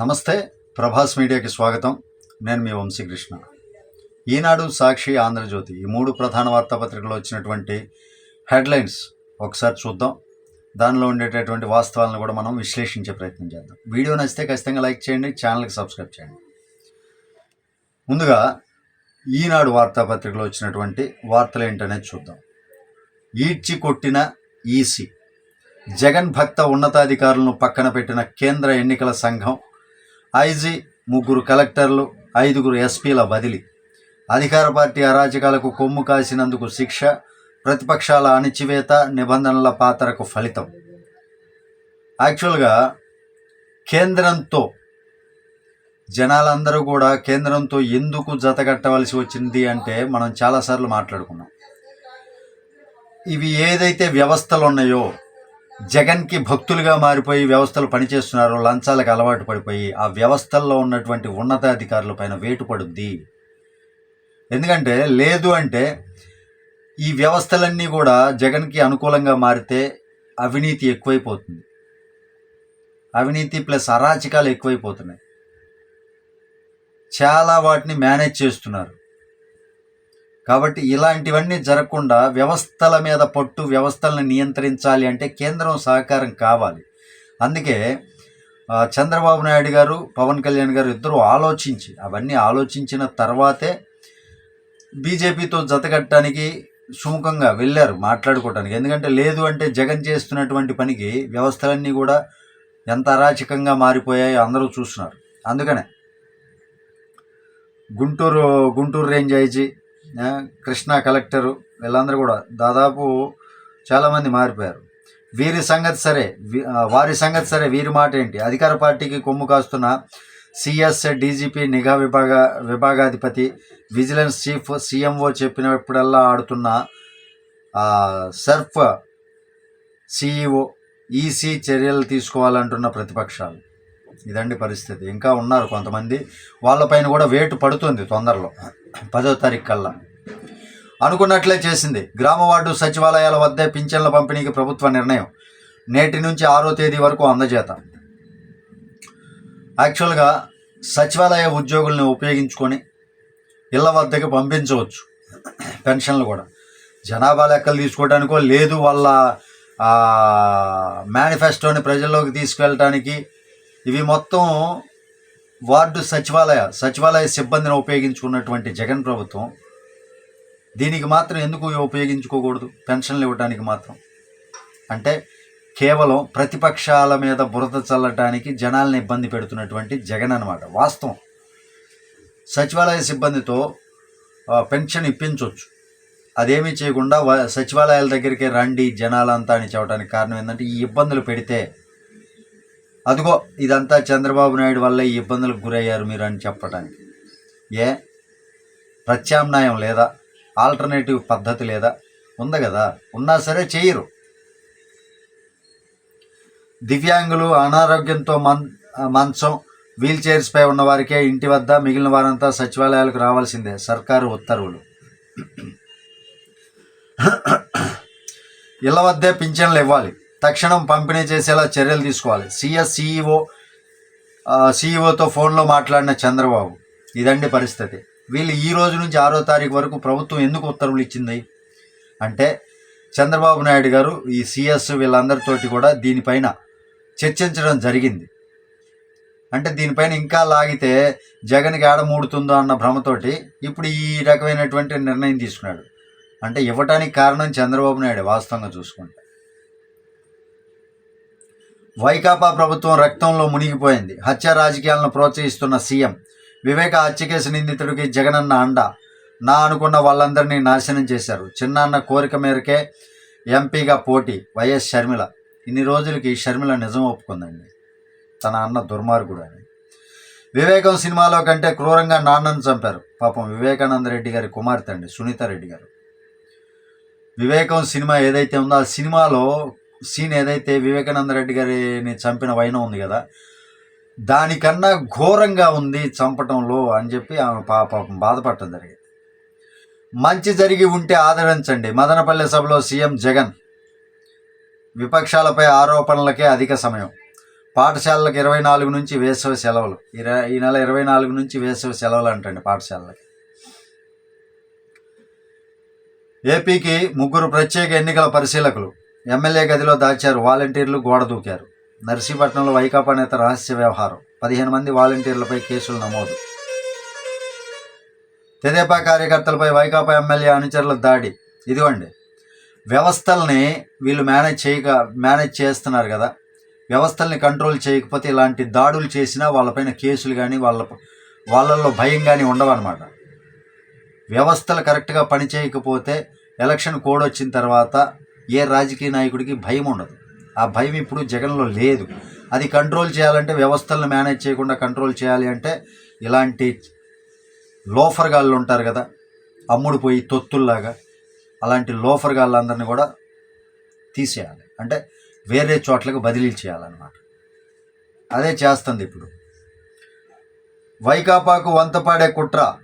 నమస్తే ప్రభాస్ మీడియాకి స్వాగతం. నేను మీ వంశీకృష్ణ. ఈనాడు సాక్షి ఆంధ్రజ్యోతి ఈ మూడు ప్రధాన వార్తాపత్రికలు వచ్చినటువంటి హెడ్లైన్స్ ఒకసారి చూద్దాం. దానిలో ఉండేటటువంటి వాస్తవాలను కూడా మనం విశ్లేషించే ప్రయత్నం చేద్దాం. వీడియో నచ్చితే ఖచ్చితంగా లైక్ చేయండి ఛానల్కి సబ్స్క్రైబ్ చేయండి. ముందుగా ఈనాడు వార్తాపత్రికలో వచ్చినటువంటి వార్తలు ఏంటనేది చూద్దాం. ఈడ్చి కొట్టిన ఈసీ. జగన్ భక్త ఉన్నతాధికారులను పక్కన పెట్టిన కేంద్ర ఎన్నికల సంఘం ఐజీ ముగ్గురు కలెక్టర్లు ఐదుగురు ఎస్పీల బదిలీ. అధికార పార్టీ అరాచకాలకు కొమ్ము కాసినందుకు శిక్ష ప్రతిపక్షాల అణిచివేత నిబంధనల పాత్రకు ఫలితం. యాక్చువల్గా కేంద్రంతో జనాలందరూ కూడా కేంద్రంతో ఎందుకు జతగట్టవలసి వచ్చింది అంటే మనం చాలాసార్లు మాట్లాడుకున్నాం. ఇవి ఏదైతే వ్యవస్థలు ఉన్నాయో జగన్కి భక్తులుగా మారిపోయి వ్యవస్థలు పనిచేస్తున్నారు లంచాలకు అలవాటు పడిపోయి ఆ వ్యవస్థల్లో ఉన్నటువంటి ఉన్నతాధికారుల పైన వేటు పడుద్ది. ఎందుకంటే లేదు అంటే ఈ వ్యవస్థలన్నీ కూడా జగన్కి అనుకూలంగా మారితే అవినీతి ఎక్కువైపోతుంది. అవినీతి ప్లస్ అరాచకాలు ఎక్కువైపోతున్నాయి. చాలా వాటిని మేనేజ్ చేస్తున్నారు. కాబట్టి ఇలాంటివన్నీ జరగకుండా వ్యవస్థల మీద పట్టు వ్యవస్థలను నియంత్రించాలి అంటే కేంద్రం సహకారం కావాలి. అందుకే చంద్రబాబు నాయుడు గారు పవన్ కళ్యాణ్ గారు ఇద్దరు ఆలోచించి అవన్నీ ఆలోచించిన తర్వాతే బీజేపీతో జతకట్టడానికి సుముఖంగా వెళ్ళారు మాట్లాడుకోవటానికి. ఎందుకంటే లేదు అంటే జగన్ చేస్తున్నటువంటి పనికి వ్యవస్థలన్నీ కూడా ఎంత అరాచకంగా మారిపోయాయో అందరూ చూస్తున్నారు. అందుకనే Guntur Guntur range IG Krishna collector వీళ్ళందరూ కూడా దాదాపు చాలామంది మారిపోయారు. వీరి సంగతి సరే వారి సంగతి సరే వీరి మాట ఏంటి? అధికార పార్టీకి కొమ్ము కాస్తున్న సిఎస్ డీజీపీ నిఘా విభాగ విభాగాధిపతి విజిలెన్స్ చీఫ్ సీఎంఓ చెప్పినప్పుడల్లా ఆడుతున్న సర్ఫ్ సిఇఓ ఈసీ చర్యలు తీసుకోవాలంటున్న ప్రతిపక్షాలు. ఇదండి పరిస్థితి. ఇంకా ఉన్నారు కొంతమంది. వాళ్ళపైన కూడా వేటు పడుతుంది తొందరలో. పదో తారీఖు కల్లా. అనుకున్నట్లే చేసింది. గ్రామ వార్డు సచివాలయాల వద్దే పింఛన్ల పంపిణీకి ప్రభుత్వ నిర్ణయం. నేటి నుంచి ఆరో తేదీ వరకు అందజేత. యాక్చువల్గా సచివాలయ ఉద్యోగుల్ని ఉపయోగించుకొని ఇళ్ళ వద్దకు పంపించవచ్చు. పెన్షన్లు కూడా. జనాభా లెక్కలు తీసుకోవడానికో లేదు వాళ్ళ మేనిఫెస్టోని ప్రజల్లోకి తీసుకెళ్ళటానికి ఇవి మొత్తం వార్డు సచివాలయ సచివాలయ సిబ్బందిని ఉపయోగించుకున్నటువంటి జగన్ ప్రభుత్వం దీనికి మాత్రం ఎందుకు ఉపయోగించుకోకూడదు? పెన్షన్లు ఇవ్వడానికి మాత్రం. అంటే కేవలం ప్రతిపక్షాల మీద బురద చల్లటానికి జనాల్ని ఇబ్బంది పెడుతున్నటువంటి జగన్ అనమాట వాస్తవం. సచివాలయ సిబ్బందితో పెన్షన్ ఇప్పించవచ్చు అదేమీ చేయకుండా సచివాలయాల దగ్గరికి రండి జనాలంతా అని చెప్పడానికి కారణం ఏంటంటే ఈ ఇబ్బందులు పెడితే అదిగో ఇదంతా చంద్రబాబు నాయుడు వల్ల ఈ ఇబ్బందులకు గురయ్యారు మీరు అని చెప్పడానికి ఏ? ప్రత్యామ్నాయం లేదా? ఆల్టర్నేటివ్ పద్ధతి లేదా? ఉంది కదా. ఉన్నా సరే చేయరు. దివ్యాంగులు అనారోగ్యంతో మన్ మంచం వీల్ చైర్స్పై ఉన్న వారికే ఇంటి వద్ద మిగిలిన వారంతా సచివాలయాలకు రావాల్సిందే. సర్కారు ఉత్తర్వులు. ఇళ్ళ వద్దే పింఛన్లు ఇవ్వాలి. తక్షణం పంపిణీ చేసేలా చర్యలు తీసుకోవాలి. సిఎస్ సిఇఓ సిఇఓతో ఫోన్లో మాట్లాడిన చంద్రబాబు ఇదండి పరిస్థితి. వీళ్ళు ఈ రోజు నుంచి ఆరో తారీఖు వరకు ప్రభుత్వం ఎందుకు ఉత్తర్వులు ఇచ్చింది? అంటే చంద్రబాబు నాయుడు గారు ఈ సిఎస్ వీళ్ళందరితోటి కూడా దీనిపైన చర్చించడం జరిగింది. అంటే దీనిపైన ఇంకా లాగితే జగన్కి ఆడమూడుతుందో అన్న భ్రమతోటి ఇప్పుడు ఈ రకమైనటువంటి నిర్ణయం తీసుకున్నాడు. అంటే ఇవ్వటానికి కారణం చంద్రబాబు నాయుడు వాస్తవంగా చూసుకుంటే. వైకాపా ప్రభుత్వం రక్తంలో మునిగిపోయింది. హత్య రాజకీయాలను ప్రోత్సహిస్తున్న సీఎం వివేక హత్య కేసు నిందితుడికి జగనన్న అండ. నా అనుకున్న వాళ్ళందరినీ నాశనం చేశారు. చిన్నాన్న కోరిక మేరకే ఎంపీగా పోటీ. వైఎస్ షర్మిల. ఇన్ని రోజులకి షర్మిల నిజం ఒప్పుకుందండి. తన అన్న దుర్మార్గుడు అని. వివేకం సినిమాలో కంటే క్రూరంగా నాన్నను చంపారు. పాపం వివేకానంద రెడ్డి గారి కుమార్తె అండి సునీత రెడ్డి గారు. వివేకం సినిమా ఏదైతే ఉందో ఆ సినిమాలో సీన్ ఏదైతే వివేకానంద రెడ్డి గారిని చంపిన వైనం ఉంది కదా దానికన్నా ఘోరంగా ఉంది చంపటంలో అని చెప్పి ఆమె పా పాపం బాధపడటం జరిగింది. మంచి జరిగి ఉంటే ఆదరించండి. మదనపల్లె సభలో సీఎం జగన్. విపక్షాలపై ఆరోపణలకే అధిక సమయం. పాఠశాలలకు ఇరవై నాలుగు నుంచి వేసవి సెలవులు. ఇరవై ఈ నెల ఇరవై నాలుగు నుంచి వేసవి సెలవులు అంటండి పాఠశాలలకి. ఏపీకి ముగ్గురు ప్రత్యేక ఎన్నికల పరిశీలకులు. ఎమ్మెల్యే గదిలో దాచారు వాలంటీర్లు గోడ దూకారు. నర్సీపట్నంలో వైకాపా నేత రహస్య వ్యవహారం పదిహేను మంది వాలంటీర్లపై కేసులు నమోదు. తెదేపా కార్యకర్తలపై వైకాపా ఎమ్మెల్యే అనుచరుల దాడి. ఇదిగోండి వ్యవస్థల్ని వీళ్ళు మేనేజ్ చేయక మేనేజ్ చేస్తున్నారు కదా. వ్యవస్థల్ని కంట్రోల్ చేయకపోతే ఇలాంటి దాడులు చేసినా వాళ్ళపైన కేసులు కానీ వాళ్ళ వాళ్ళల్లో భయం కానీ ఉండవన్నమాట. వ్యవస్థలు కరెక్ట్గా పని చేయకపోతే ఎలక్షన్ కోడ్ వచ్చిన తర్వాత ఏ రాజకీయ నాయకుడికి భయం ఉండదు. ఆ భయం ఇప్పుడు జగన్లో లేదు. అది కంట్రోల్ చేయాలంటే వ్యవస్థలను మేనేజ్ చేయకుండా కంట్రోల్ చేయాలి అంటే ఇలాంటి లోఫర్ గాళ్ళు ఉంటారు కదా అమ్ముడుపోయి తొత్తుల్లాగా అలాంటి లోఫర్ గాళ్ళందరినీ కూడా తీసేయాలి. అంటే వేరే చోట్లకు బదిలీ చేయాలన్నమాట. అదే చేస్తుంది ఇప్పుడు. వైకాపాకు వంతపాడే కుట్ర.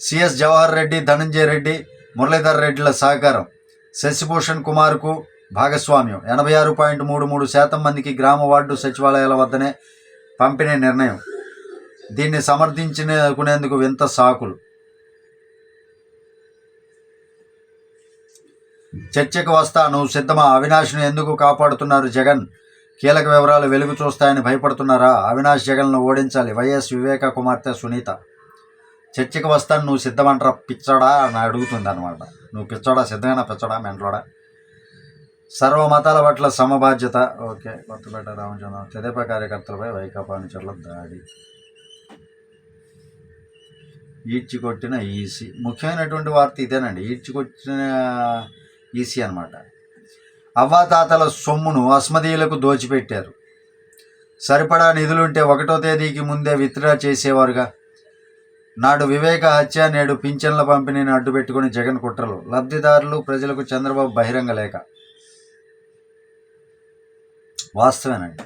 సిఎస్ జవహర్ రెడ్డి ధనంజయ రెడ్డి మురళీధర్ రెడ్డిల సహకారం. శశిభూషణ్ కుమార్కు భాగస్వామ్యం. ఎనభై ఆరు పాయింట్ మూడు మూడు శాతం మందికి గ్రామ వార్డు సచివాలయాల వద్దనే పంపిణీ నిర్ణయం. దీన్ని సమర్థించుకునేందుకు వింత సాకులు. చర్చకు వస్తా నువ్వు సిద్ధమా? అవినాష్ను ఎందుకు కాపాడుతున్నారు జగన్? కీలక వివరాలు వెలుగు చూస్తాయని భయపడుతున్నారా? అవినాష్ జగన్ను ఓడించాలి. వైఎస్ వివేక కుమార్తె సునీత చర్చకు వస్తాను నువ్వు సిద్ధమంటారా? పిచ్చడా అని అడుగుతుంది అనమాట నువ్వు పిచ్చోడా సిద్ధమైన పిచ్చడా మెంట్లోడా? సర్వ మతాల పట్ల సమబాధ్యత. ఓకే కొత్తపేట రామచంద్ర. తెదేప కార్యకర్తలపై వైకాపా అనుచరుల దాడి. ఈడ్చి కొట్టిన ఈసీ. ముఖ్యమైనటువంటి వార్త ఇదేనండి. ఈడ్చి కొట్టిన ఈసీ అనమాట అవ్వాతాతల సొమ్మును అస్మదీయులకు దోచిపెట్టారు. సరిపడా నిధులుంటే ఒకటో తేదీకి ముందే విత్డ్రా చేసేవారుగా. నాడు వివేక హత్య నేడు పింఛన్ల పంపిణీని అడ్డుపెట్టుకుని జగన్ కుట్రలు. లబ్ధిదారులు ప్రజలకు చంద్రబాబు బహిరంగ లేఖ వాస్తవేనండి.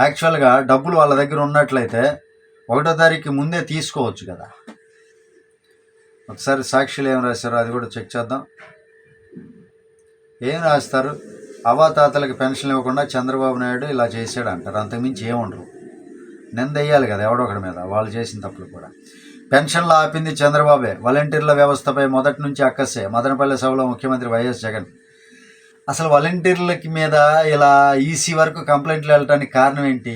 యాక్చువల్గా డబ్బులు వాళ్ళ దగ్గర ఉన్నట్లయితే ఒకటో తారీఖు ముందే తీసుకోవచ్చు కదా. ఒకసారి సాక్షులు ఏం రాశారో అది కూడా చెక్ చేద్దాం. ఏం రాస్తారు? అవాతాతలకు పెన్షన్ ఇవ్వకుండా చంద్రబాబు నాయుడు ఇలా చేశాడు అంటారు అంతకుమించి ఏముండరు నింద వేయాలి కదా ఎవడో ఒకడి మీద. వాళ్ళు చేసిన తప్పులు కూడా. పెన్షన్లు ఆపింది చంద్రబాబే. వాలంటీర్ల వ్యవస్థపై మొదటి నుంచి అక్కసే. మదనపల్లి సభలో ముఖ్యమంత్రి వైఎస్ జగన్. అసలు వాలంటీర్లకి మీద ఇలా ఈసీ వరకు కంప్లైంట్లు వెళ్ళటానికి కారణం ఏంటి?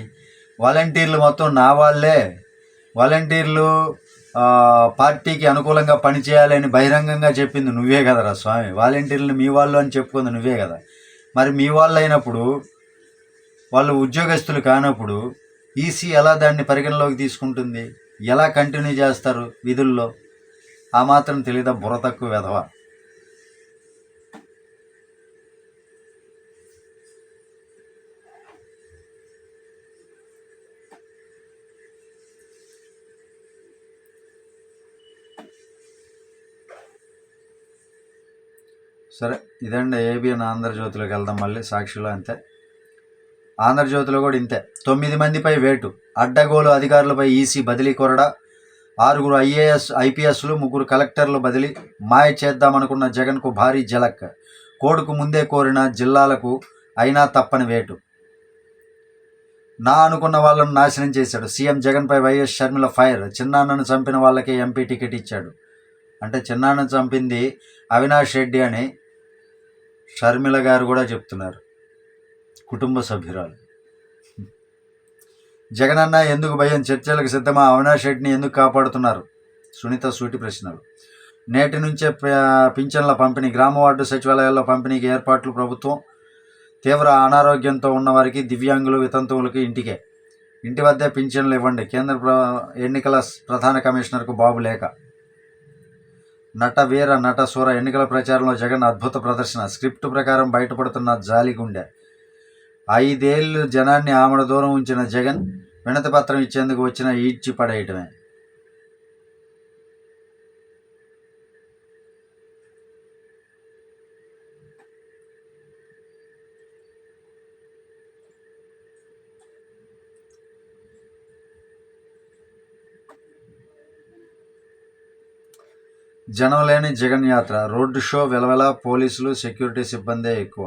వాలంటీర్లు మొత్తం నా వాళ్ళే. వాలంటీర్లు పార్టీకి అనుకూలంగా పనిచేయాలని బహిరంగంగా చెప్పింది నువ్వే కదరా స్వామి. వాలంటీర్లు మీ వాళ్ళు అని చెప్పుకుంది నువ్వే కదా. మరి మీ వాళ్ళు అయినప్పుడు వాళ్ళు ఉద్యోగస్తులు కానప్పుడు ఈసీ ఎలా దాన్ని పరిగణలోకి తీసుకుంటుంది? ఎలా కంటిన్యూ చేస్తారు విధుల్లో? ఆ మాత్రం తెలియదా బుర్ర తక్కువ వెధవ? సరే ఇదండి ఏబిఎన్ ఆంధ్రజ్యోతిలోకి వెళ్దాం మళ్ళీ సాక్షిలో అంతే. ఆంధ్రజ్యోతిలో కూడా ఇంతే. తొమ్మిది మందిపై వేటు. అడ్డగోలు అధికారులపై ఈసీ బదిలీ కొరడా. ఆరుగురు ఐఏఎస్ ఐపీఎస్లు ముగ్గురు కలెక్టర్లు బదిలీ. మాయ చేద్దామనుకున్న జగన్కు భారీ జలక్ కోడుకు ముందే కోరిన జిల్లాలకు అయినా తప్పని వేటు. నా అనుకున్న వాళ్ళను నాశనం చేశాడు. సీఎం జగన్పై వైఎస్ షర్మిల ఫైర్. చిన్నాన్నను చంపిన వాళ్ళకే ఎంపీ టికెట్ ఇచ్చాడు. అంటే చిన్నాన్నను చంపింది అవినాష్ రెడ్డి అని షర్మిల గారు కూడా చెప్తున్నారు. కుటుంబ సభ్యురాలు. జగనన్న ఎందుకు భయం? చర్చలకు సిద్ధమా? అవినాష్ రెడ్డిని ఎందుకు కాపాడుతున్నారు? సునీత సూటి ప్రశ్నలు. నేటి నుంచే పింఛన్ల పంపిణీ గ్రామ వార్డు సచివాలయాల్లో పంపిణీకి ఏర్పాట్లు ప్రభుత్వం తీవ్ర అనారోగ్యంతో ఉన్నవారికి దివ్యాంగులు వితంతువులకు ఇంటికే. ఇంటి వద్దే పింఛన్లు ఇవ్వండి. కేంద్ర ఎన్నికల ప్రధాన కమిషనర్కు బాబు లేఖ నట వీర నట సూర ఎన్నికల ప్రచారంలో జగన్ అద్భుత ప్రదర్శన. స్క్రిప్ట్ ప్రకారం బయటపడుతున్న జాలిగుండె. ఐదేళ్ళు జనాన్ని ఆమడ దూరం ఉంచిన జగన్ వినతి పత్రం ఇచ్చేందుకు వచ్చిన ఈడ్చి పడేయటమే. జనం లేని జగన్ యాత్ర రోడ్డు షో వెలవెల పోలీసులు సెక్యూరిటీ సిబ్బందే ఎక్కువ.